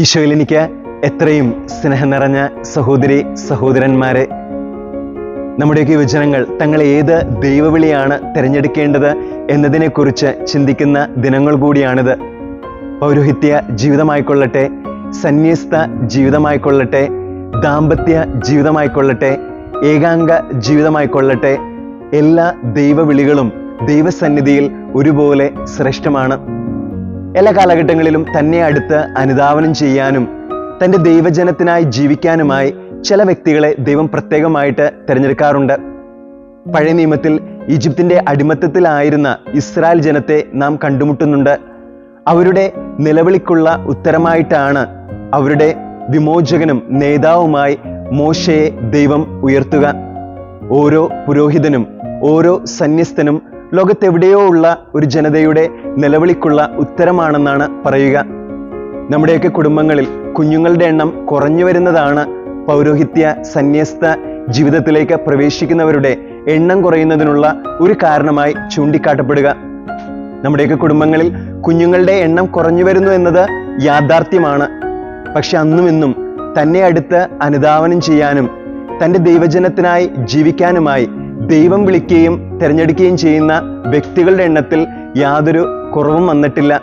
ഈശോയിൽ എനിക്ക് എത്രയും സ്നേഹം നിറഞ്ഞ സഹോദരി സഹോദരന്മാരെ നമ്മുടെയൊക്കെ യുവജനങ്ങൾ തങ്ങൾ ഏത് ദൈവവിളിയാണ് തിരഞ്ഞെടുക്കേണ്ടത് എന്നതിനെക്കുറിച്ച് ചിന്തിക്കുന്ന ദിനങ്ങൾ കൂടിയാണിത്. പൗരോഹിത്യ ജീവിതമായിക്കൊള്ളട്ടെ സന്യസ്ത ജീവിതമായിക്കൊള്ളട്ടെ ദാമ്പത്യ ജീവിതമായിക്കൊള്ളട്ടെ ഏകാംഗ ജീവിതമായിക്കൊള്ളട്ടെ എല്ലാ ദൈവവിളികളും ദൈവസന്നിധിയിൽ ഒരുപോലെ ശ്രേഷ്ഠമാണ്. എല്ലാ കാലഘട്ടങ്ങളിലും തന്നെ അടുത്ത് അനുധാവനം ചെയ്യാനും തന്റെ ദൈവജനത്തിനായി ജീവിക്കാനുമായി ചില വ്യക്തികളെ ദൈവം പ്രത്യേകമായിട്ട് തിരഞ്ഞെടുക്കാറുണ്ട്. പഴയ നിയമത്തിൽ ഈജിപ്തിന്റെ അടിമത്തത്തിലായിരുന്ന ഇസ്രായേൽ ജനത്തെ നാം കണ്ടുമുട്ടുന്നുണ്ട്. അവരുടെ നിലവിളിക്കുള്ള ഉത്തരമായിട്ടാണ് അവരുടെ വിമോചകനും നേതാവുമായി മോശയെ ദൈവം ഉയർത്തുക. ഓരോ പുരോഹിതനും ഓരോ സന്യസ്തനും ലോകത്തെവിടെയോ ഉള്ള ഒരു ജനതയുടെ നിലവിളിക്കുള്ള ഉത്തരമാണെന്നാണ് പറയുക. നമ്മുടെയൊക്കെ കുടുംബങ്ങളിൽ കുഞ്ഞുങ്ങളുടെ എണ്ണം കുറഞ്ഞു വരുന്നതാണ് പൗരോഹിത്യ സന്യസ്ത ജീവിതത്തിലേക്ക് പ്രവേശിക്കുന്നവരുടെ എണ്ണം കുറയുന്നതിനുള്ള ഒരു കാരണമായി ചൂണ്ടിക്കാട്ടപ്പെടുക. നമ്മുടെയൊക്കെ കുടുംബങ്ങളിൽ കുഞ്ഞുങ്ങളുടെ എണ്ണം കുറഞ്ഞു വരുന്നു എന്നത് യാഥാർത്ഥ്യമാണ്. പക്ഷെ അന്നും ഇന്നും തന്നെ അടുത്ത് അനുധാവനം ചെയ്യാനും തന്റെ ദൈവജനത്തിനായി ജീവിക്കാനുമായി ദൈവം വിളിക്കുകയും തിരഞ്ഞെടുക്കുകയും ചെയ്യുന്ന വ്യക്തികളുടെ എണ്ണത്തിൽ യാതൊരു കുറവും വന്നിട്ടില്ല.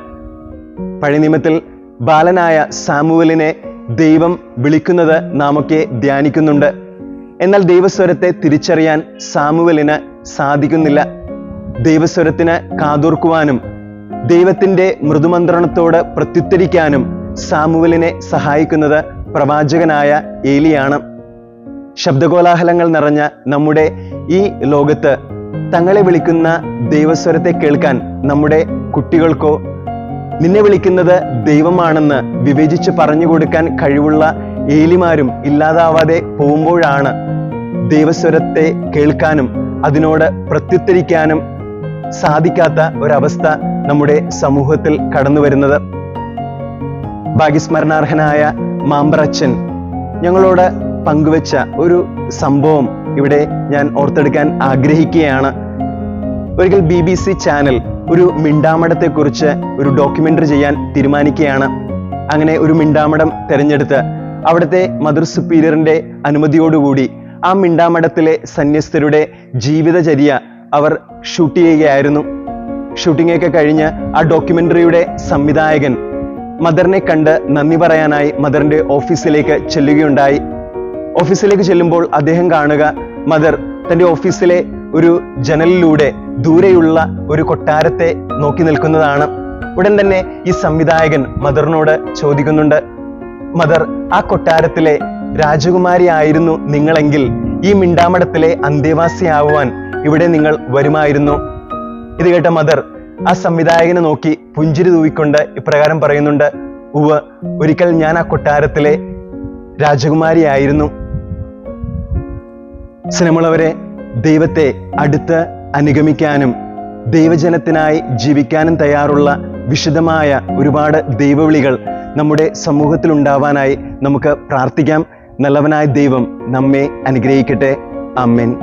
പഴയ നിയമത്തിൽ ബാലനായ സാമുവലിനെ ദൈവം വിളിക്കുന്നത് നാമൊക്കെ ധ്യാനിക്കുന്നുണ്ട്. എന്നാൽ ദൈവസ്വരത്തെ തിരിച്ചറിയാൻ സാമുവലിന് സാധിക്കുന്നില്ല. ദൈവസ്വരത്തിന് കാതോർക്കുവാനും ദൈവത്തിന്റെ മൃദുമന്ത്രണത്തോട് പ്രത്യുത്തരിക്കാനും സാമുവലിനെ സഹായിക്കുന്നത് പ്രവാചകനായ ഏലിയാണ്. ശബ്ദകോലാഹലങ്ങൾ നിറഞ്ഞ നമ്മുടെ ഈ ലോകത്ത് തങ്ങളെ വിളിക്കുന്ന ദൈവസ്വരത്തെ കേൾക്കാൻ നമ്മുടെ കുട്ടികൾക്കോ നിന്നെ വിളിക്കുന്നത് ദൈവമാണെന്ന് വിവേചിച്ച് പറഞ്ഞു കൊടുക്കാൻ കഴിവുള്ള ഏലിമാരും ഇല്ലാതാവാതെ പോകുമ്പോഴാണ് ദൈവസ്വരത്തെ കേൾക്കാനും അതിനോട് പ്രത്യുത്തരിക്കാനും സാധിക്കാത്ത ഒരവസ്ഥ നമ്മുടെ സമൂഹത്തിൽ കടന്നു വരുന്നത്. ഭാഗ്യസ്മരണാർഹനായ മാമ്പറച്ചൻ ഞങ്ങളോട് പങ്കുവെച്ച ഒരു സംഭവം ഇവിടെ ഞാൻ ഓർത്തെടുക്കാൻ ആഗ്രഹിക്കുകയാണ്. ഒരിക്കൽ ബി ബി സി ചാനൽ ഒരു മിണ്ടാമടത്തെക്കുറിച്ച് ഒരു ഡോക്യുമെന്ററി ചെയ്യാൻ തീരുമാനിക്കുകയാണ്. അങ്ങനെ ഒരു മിണ്ടാമടം തിരഞ്ഞെടുത്ത് അവിടുത്തെ മദർ സുപ്പീരിയറിന്റെ അനുമതിയോടുകൂടി ആ മിണ്ടാമടത്തിലെ സന്യസ്തരുടെ ജീവിതചര്യ അവർ ഷൂട്ട് ചെയ്യുകയായിരുന്നു. ഷൂട്ടിംഗ് ഒക്കെ കഴിഞ്ഞ് ആ ഡോക്യുമെന്ററിയുടെ സംവിധായകൻ മദറിനെ കണ്ട് നന്ദി പറയാനായി മദറിന്റെ ഓഫീസിലേക്ക് ചെല്ലുകയുണ്ടായി. ഓഫീസിലേക്ക് ചെല്ലുമ്പോൾ അദ്ദേഹം കാണുക മദർ തന്റെ ഓഫീസിലെ ഒരു ജനലിലൂടെ ദൂരെയുള്ള ഒരു കൊട്ടാരത്തെ നോക്കി നിൽക്കുന്നതാണ്. ഉടൻ തന്നെ ഈ സംവിധായകൻ മദറിനോട് ചോദിക്കുന്നുണ്ട് മദർ ആ കൊട്ടാരത്തിലെ രാജകുമാരി ആയിരുന്നു നിങ്ങളെങ്കിൽ ഈ മിണ്ടാമടത്തിലെ അന്തേവാസിയാവുവാൻ ഇവിടെ നിങ്ങൾ വരുമായിരുന്നു. ഇത് കേട്ട മദർ ആ സംവിധായകനെ നോക്കി പുഞ്ചിരി തൂവിക്കൊണ്ട് ഇപ്രകാരം പറയുന്നുണ്ട് ഉവ് ഒരിക്കൽ ഞാൻ ആ കൊട്ടാരത്തിലെ രാജകുമാരിയായിരുന്നു സ്നേഹമുള്ളവരെ ദൈവത്തെ അടുത്ത് അനുഗമിക്കാനും ദൈവജനത്തിനായി ജീവിക്കാനും തയ്യാറുള്ള വിശദമായ ഒരുപാട് ദൈവവിളികൾ നമ്മുടെ സമൂഹത്തിൽ ഉണ്ടാവാനായി നമുക്ക് പ്രാർത്ഥിക്കാം. നല്ലവനായ ദൈവം നമ്മെ അനുഗ്രഹിക്കട്ടെ. അമ്മൻ